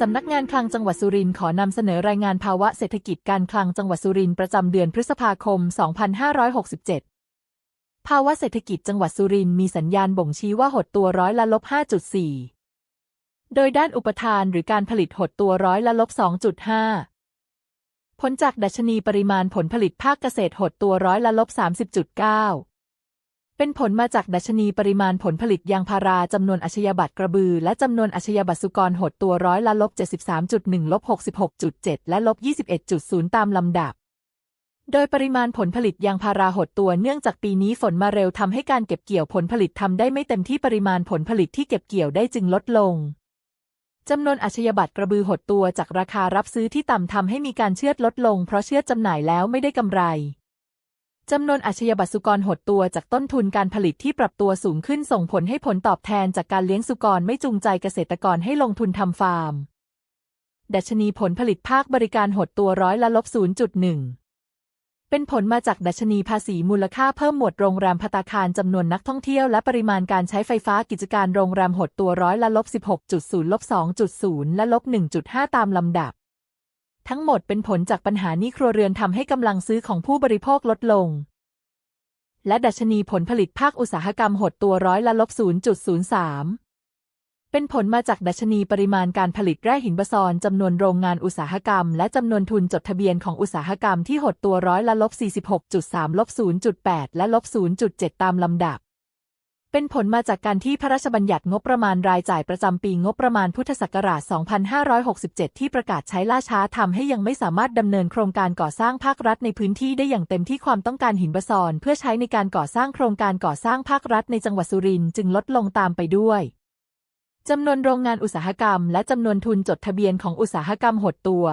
สำนักงานคลังจังหวัดสุรินทร์ขอนำเสนอรายงานภาวะเศรษฐกิจการคลังจังหวัดสุรินทร์ประจำเดือนพฤษภาคม 2567 ภาวะเศรษฐกิจจังหวัดสุรินทร์มีสัญญาณบ่งชี้ว่าหดตัวร้อยละลบ 5.4 โดยด้านอุปทานหรือการผลิตหดตัวร้อยละลบ 2.5 ผลจากดัชนีปริมาณผลผลิตภาคเกษตรหดตัวร้อยละลบ 30.9 เป็นผลมาจากดัชนีปริมาณผลผลิตยางพาราจำนวนอาชญาบัตรกระบือ และจำนวนอาชญาบัตรสุกรหดตัวร้อยละลบ73.1ลบ66.7 และลบ21.0 ตามลำดับ โดยปริมาณผลผลิตยางพาราหดตัวเนื่องจากปีนี้ฝนมาเร็วทำให้การเก็บเกี่ยวผลผลิตทำได้ไม่เต็มที่ปริมาณผลผลิตที่เก็บเกี่ยวได้จึงลดลงจำนวนอาชญาบัตรกระบือหดตัวจากราคารับซื้อที่ต่ำทำให้มีการเชือดลดลง เพราะเชือดจำหน่ายแล้วไม่ได้กำไร จำนวนอาชญาบัตสุกรหดตัวจากต้นทุนการผลิตที่ปรับตัวสูงขึ้นส่งผลให้ผลตอบแทนจากการเลี้ยงสุกรไม่จูงใจเกษตรกรให้ลงทุนทำฟาร์ม ดัชนีผลผลิตภาคบริการหดตัวร้อยละลบ0.1 เป็นผลมาจากดัชนีภาษีมูลค่าเพิ่มหมวดโรงแรมพัตาคารจำนวนนักท่องเที่ยวและปริมาณการใช้ไฟฟ้ากิจการโรงแรมหดตัวร้อยละลบ16.0ลบ2.0 และลบ1.5 ตามลำดับ ทั้งหมดเป็นผลจากปัญหานี้ครัวเรือนทำให้กำลังซื้อของผู้บริโภคลดลง และดัชนีผลผลิตภาคอุตสาหกรรมหดตัวร้อยละลบ 0.03 เป็นผลมาจากดัชนีปริมาณการผลิตแร่หินบซอนจำนวนโรงงานอุตสาหกรรม และจำนวนทุนจดทะเบียนของอุตสาหกรรมที่หดตัวร้อยละลบ 46.3 ลบ 0.8 และลบ 0.7 ตามลำดับ เป็นผลมาจากการที่พระราชบัญญัติงบประมาณรายจ่ายประจำปีงบประมาณพุทธศักราช 2567 ที่ประกาศใช้ล่าช้าทำให้ยังไม่สามารถดำเนินโครงการก่อสร้างภาครัฐในพื้นที่ได้อย่างเต็มที่ความต้องการหินบซอนเพื่อใช้ในการก่อสร้างโครงการก่อสร้างภาครัฐในจังหวัดสุรินทร์จึงลดลงตามไปด้วยจำนวนโรงงานอุตสาหกรรม และจำนวนทุนจดทะเบียนของอุตสาหกรรมหดตัว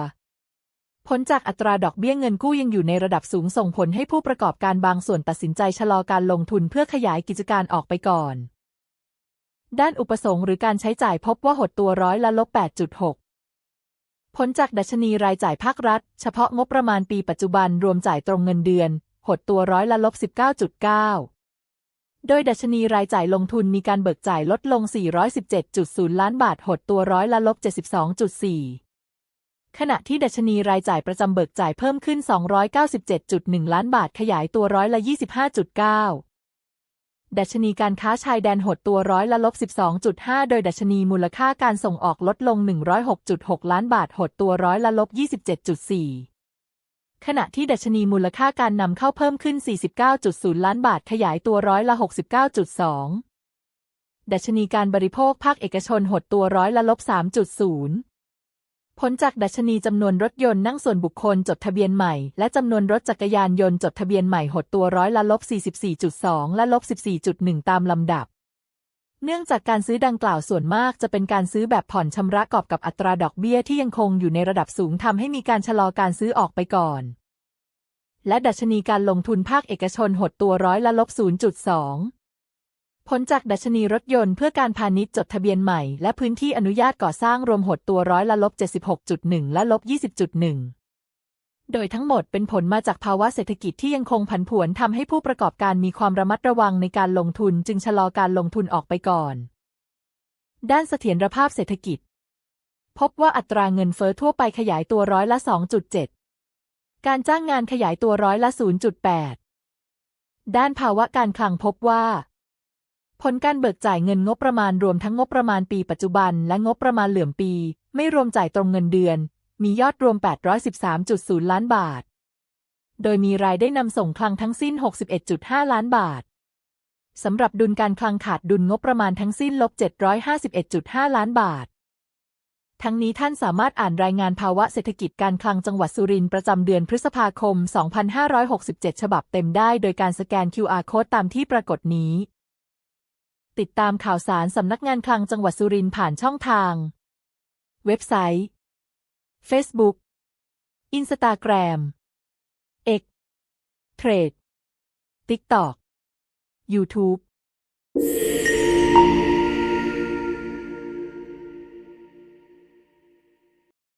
ผลจากอัตราดอกเบี้ยเงินกู้ยังอยู่ในระดับสูงส่งผลให้ผู้ประกอบการบางส่วนตัดสินใจชะลอการลงทุนเพื่อขยายกิจการออกไปก่อน ด้านอุปสงค์หรือการใช้จ่ายพบว่าหดตัวร้อยละลบ 8.6 ผลจากดัชนีรายจ่ายภาครัฐ เฉพาะงบประมาณปีปัจจุบันรวมจ่ายตรงเงินเดือน หดตัวร้อยละลบ 19.9 โดยดัชนีรายจ่ายลงทุนมีการเบิกจ่ายลดลง 417.0 ล้านบาท หดตัวร้อยละลบ 72.4 ขณะที่ดัชนีรายจ่ายประจำเบิกจ่ายเพิ่มขึ้น 297.1 ล้านบาทขยายตัวร้อยละ 25.9 ดัชนีการค้าชายแดนหดตัวร้อยละลบ 12.5 โดยดัชนีมูลค่าการส่งออกลดลง 106.6 ล้านบาทหดตัวร้อยละลบ 27.4 ขณะที่ดัชนีมูลค่าการนำเข้าเพิ่มขึ้น 49.0 ล้านบาทขยายตัวร้อยละ 69.2 ดัชนีการบริโภคภาคเอกชนหดตัวร้อยละลบ 3.0 ผลจากดัชนีจำนวนรถยนต์นั่งส่วนบุคคลจดทะเบียนใหม่ และจำนวนรถจักรยานยนต์จดทะเบียนใหม่หดตัวร้อยละลบ 44.2 และลบ 14.1 ตามลำดับ เนื่องจากการซื้อดังกล่าวส่วนมากจะเป็นการซื้อแบบผ่อนชำระกอบกับอัตราดอกเบี้ยที่ยังคงอยู่ในระดับสูงทำให้มีการชะลอการซื้อออกไปก่อน และดัชนีการลงทุนภาคเอกชนหดตัวร้อยละลบ 0.2 ผลจากดัชนีรถยนต์เพื่อการพาณิชย์จดทะเบียนใหม่ และพื้นที่อนุญาตก่อสร้างรวมหดตัวร้อยละลบ76.1 และลบ 20.1 โดยทั้งหมดเป็นผลมาจากภาวะเศรษฐกิจที่ยังคงผันผวนทำให้ผู้ประกอบการมีความระมัดระวังในการลงทุนจึงชะลอการลงทุนออกไปก่อน ด้านเสถียรภาพเศรษฐกิจ พบว่าอัตราเงินเฟอ้อทั่วไปขยายตัวร้อยละ 2.7 การจ้างงานขยายตัวร้อยละ 0.8 ด้านภาวะการคลังพบว่า ผลการเบิกจ่ายเงินงบประมาณรวมทั้งงบประมาณปีปัจจุบันและงบประมาณเหลื่อมปี ไม่รวมจ่ายตรงเงินเดือน มียอดรวม 813.0 ล้านบาท โดยมีรายได้นำส่งคลังทั้งสิ้น 61.5 ล้านบาทสำหรับดุลการคลังขาดดุลงบประมาณทั้งสิ้นลบ 751.5 ล้านบาท ทั้งนี้ท่านสามารถอ่านรายงานภาวะเศรษฐกิจการคลังจังหวัดสุรินทร์ประจำเดือนพฤษภาคม 2567 ฉบับเต็มได้โดยการสแกน QR Code ตามที่ปรากฏนี้ ติดตามข่าวสารสำนักงานคลังจังหวัดสุรินทร์ผ่านช่องทาง เว็บไซต์ Facebook Instagram X Trade TikTok YouTube